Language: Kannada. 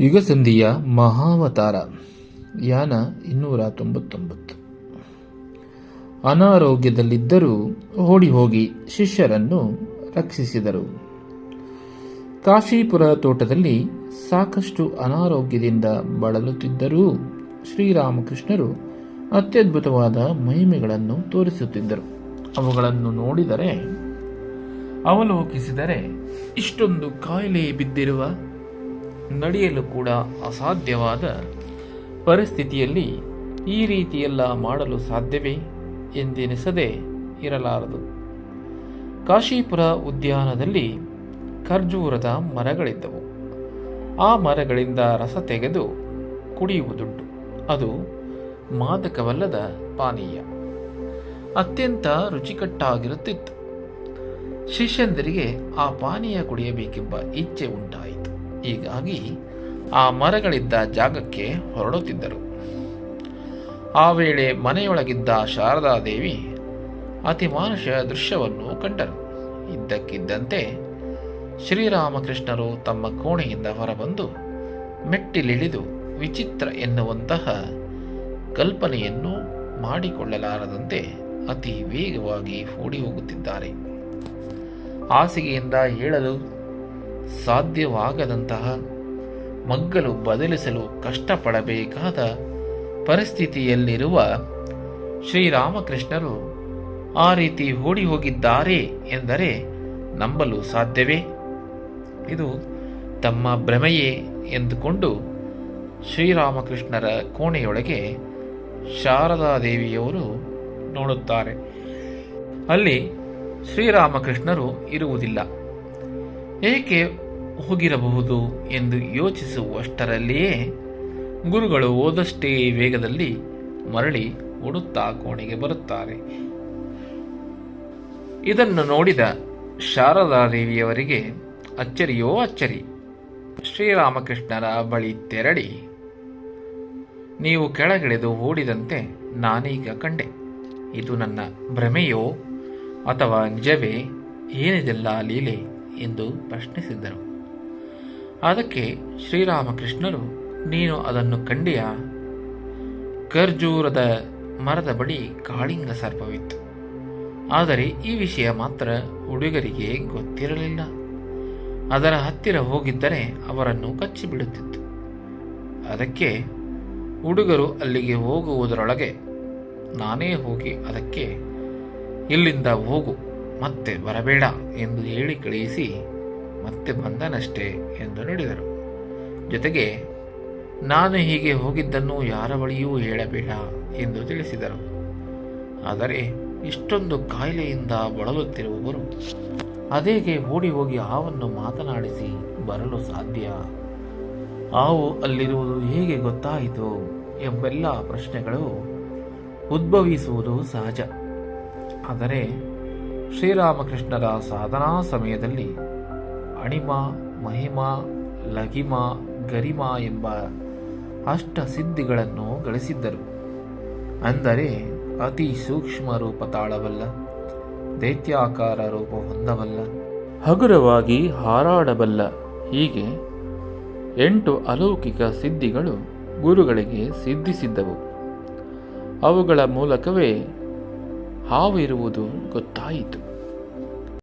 ಯುಗಸಂಧಿಯ ಮಹಾವತಾರ, ಯಾನ ಇನ್ನೂರ ತೊಂಬತ್ತೊಂಬತ್ತು ಅನಾರೋಗ್ಯದಲ್ಲಿದ್ದರೂ ಓಡಿ ಹೋಗಿ ಶಿಷ್ಯರನ್ನು ರಕ್ಷಿಸಿದರು. ಕಾಶೀಪುರ ತೋಟದಲ್ಲಿ ಸಾಕಷ್ಟು ಅನಾರೋಗ್ಯದಿಂದ ಬಳಲುತ್ತಿದ್ದರೂ ಶ್ರೀರಾಮಕೃಷ್ಣರು ಅತ್ಯದ್ಭುತವಾದ ಮಹಿಮೆಗಳನ್ನು ತೋರಿಸುತ್ತಿದ್ದರು. ಅವುಗಳನ್ನು ನೋಡಿದರೆ, ಅವಲೋಕಿಸಿದರೆ, ಇಷ್ಟೊಂದು ಕಾಯಿಲೆ ಬಿದ್ದಿರುವ ನಡೆಯಲು ಕೂಡ ಅಸಾಧ್ಯವಾದ ಪರಿಸ್ಥಿತಿಯಲ್ಲಿ ಈ ರೀತಿಯೆಲ್ಲ ಮಾಡಲು ಸಾಧ್ಯವೇ ಎಂದೆನಿಸದೆ ಇರಲಾರದು. ಕಾಶೀಪುರ ಉದ್ಯಾನದಲ್ಲಿ ಖರ್ಜೂರದ ಮರಗಳಿದ್ದವು. ಆ ಮರಗಳಿಂದ ರಸ ತೆಗೆದು ಕುಡಿಯುವುದುಂಟು. ಅದು ಮಾದಕವಲ್ಲದ ಪಾನೀಯ. ಅತ್ಯಂತ ರುಚಿಕಟ್ಟಾಗಿರುತ್ತಿತ್ತು. ಶಿಷ್ಯಂದರಿಗೆ ಆ ಪಾನೀಯ ಕುಡಿಯಬೇಕೆಂಬ ಇಚ್ಛೆ ಉಂಟಾಯಿತು. ಹೀಗಾಗಿ ಆ ಮರಗಳಿದ್ದ ಜಾಗಕ್ಕೆ ಹೊರಡುತ್ತಿದ್ದರು. ಆ ವೇಳೆ ಮನೆಯೊಳಗಿದ್ದ ಶಾರದಾದೇವಿ ಅತಿಮಾನುಷ ದೃಶ್ಯವನ್ನು ಕಂಡರು. ಇದ್ದಕ್ಕಿದ್ದಂತೆ ಶ್ರೀರಾಮಕೃಷ್ಣರು ತಮ್ಮ ಕೋಣೆಯಿಂದ ಹೊರಬಂದು ಮೆಟ್ಟಿಲಿಳಿದು ವಿಚಿತ್ರ ಎನ್ನುವಂತಹ ಕಲ್ಪನೆಯನ್ನು ಮಾಡಿಕೊಳ್ಳಲಾರದಂತೆ ಅತಿ ವೇಗವಾಗಿ ಓಡಿ ಹೋಗುತ್ತಿದ್ದಾರೆ. ಹಾಸಿಗೆಯಿಂದ ಹೇಳಲು ಸಾಧ್ಯವಾಗದಂತಹ ಮಗ್ಗಲು ಬದಲಿಸಲು ಕಷ್ಟಪಡಬೇಕಾದ ಪರಿಸ್ಥಿತಿಯಲ್ಲಿರುವ ಶ್ರೀರಾಮಕೃಷ್ಣರು ಆ ರೀತಿ ಓಡಿ ಹೋಗಿದ್ದಾರೆ ಎಂದರೆ ನಂಬಲು ಸಾಧ್ಯವೇ? ಇದು ತಮ್ಮ ಭ್ರಮೆಯೇ ಎಂದುಕೊಂಡು ಶ್ರೀರಾಮಕೃಷ್ಣರ ಕೋಣೆಯೊಳಗೆ ಶಾರದಾದೇವಿಯವರು ನೋಡುತ್ತಾರೆ. ಅಲ್ಲಿ ಶ್ರೀರಾಮಕೃಷ್ಣರು ಇರುವುದಿಲ್ಲ. ಏಕೆ ಹೋಗಿರಬಹುದು ಎಂದು ಯೋಚಿಸುವಷ್ಟರಲ್ಲಿಯೇ ಗುರುಗಳು ಓದಷ್ಟೇ ವೇಗದಲ್ಲಿ ಮರಳಿ ಓಡುತ್ತಾ ಕೋಣೆಗೆ ಬರುತ್ತಾರೆ. ಇದನ್ನು ನೋಡಿದ ಶಾರದಾ ದೇವಿಯವರಿಗೆ ಅಚ್ಚರಿಯೋ ಅಚ್ಚರಿ. ಶ್ರೀರಾಮಕೃಷ್ಣರ ಬಳಿ ತೆರಳಿ, ನೀವು ಕೆಳಗಿಳಿದು ಓಡಿದಂತೆ ನಾನೀಗ ಕಂಡೆ. ಇದು ನನ್ನ ಭ್ರಮೆಯೋ ಅಥವಾ ನಿಜವೇ? ಏನಿದೆಲ್ಲ ಲೀಲೆ? ಎಂದು ಪ್ರಶ್ನಿಸಿದ್ದರು ಅದಕ್ಕೆ ಶ್ರೀರಾಮಕೃಷ್ಣರು, ನೀನು ಅದನ್ನು ಕಂಡಿಯ? ಖರ್ಜೂರದ ಮರದ ಬಳಿ ಕಾಳಿಂಗ ಸರ್ಪವಿತ್ತು. ಆದರೆ ಈ ವಿಷಯ ಮಾತ್ರ ಹುಡುಗರಿಗೆ ಗೊತ್ತಿರಲಿಲ್ಲ. ಅದರ ಹತ್ತಿರ ಹೋಗಿದ್ದರೆ ಅವರನ್ನು ಕಚ್ಚಿಬಿಡುತ್ತಿತ್ತು. ಅದಕ್ಕೆ ಹುಡುಗರು ಅಲ್ಲಿಗೆ ಹೋಗುವುದರೊಳಗೆ ನಾನೇ ಹೋಗಿ ಅದಕ್ಕೆ ಇಲ್ಲಿಂದ ಹೋಗು. ಮತ್ತೆ ಬರಬೇಡ ಎಂದು ಹೇಳಿ ಕಳುಹಿಸಿ ಮತ್ತೆ ಬಂದನಷ್ಟೇ ಎಂದು ನುಡಿದರು. ಜೊತೆಗೆ, ನಾನು ಹೀಗೆ ಹೋಗಿದ್ದನ್ನು ಯಾರ ಬಳಿಯೂ ಹೇಳಬೇಡ ಎಂದು ತಿಳಿಸಿದರು. ಆದರೆ ಇಷ್ಟೊಂದು ಕಾಯಿಲೆಯಿಂದ ಬಳಲುತ್ತಿರುವವರು ಅದೇಗೆ ಓಡಿ ಹೋಗಿ ಹಾವನ್ನು ಮಾತನಾಡಿಸಿ ಬರಲು ಸಾಧ್ಯ? ಹಾವು ಅಲ್ಲಿರುವುದು ಹೇಗೆ ಗೊತ್ತಾಯಿತು ಎಂಬೆಲ್ಲ ಪ್ರಶ್ನೆಗಳು ಉದ್ಭವಿಸುವುದು ಸಹಜ. ಆದರೆ ಶ್ರೀರಾಮಕೃಷ್ಣರ ಸಾಧನಾ ಸಮಯದಲ್ಲಿ ಅಣಿಮ, ಮಹಿಮ ಲಗಿಮ ಗರಿಮ ಎಂಬ ಅಷ್ಟ ಸಿದ್ಧಿಗಳನ್ನು ಗಳಿಸಿದ್ದರು. ಅಂದರೆ ಅತಿ ಸೂಕ್ಷ್ಮ ರೂಪ ತಾಳಬಲ್ಲ, ದೈತ್ಯಾಕಾರ ರೂಪ ಹೊಂದಬಲ್ಲ, ಹಗುರವಾಗಿ ಹಾರಾಡಬಲ್ಲ, ಹೀಗೆ ಎಂಟು ಅಲೌಕಿಕ ಸಿದ್ಧಿಗಳು ಗುರುಗಳಿಗೆ ಸಿದ್ಧಿಸಿದ್ದವು. ಅವುಗಳ ಮೂಲಕವೇ ಹಾವು ಇರುವುದು ಗೊತ್ತಾಯಿತು.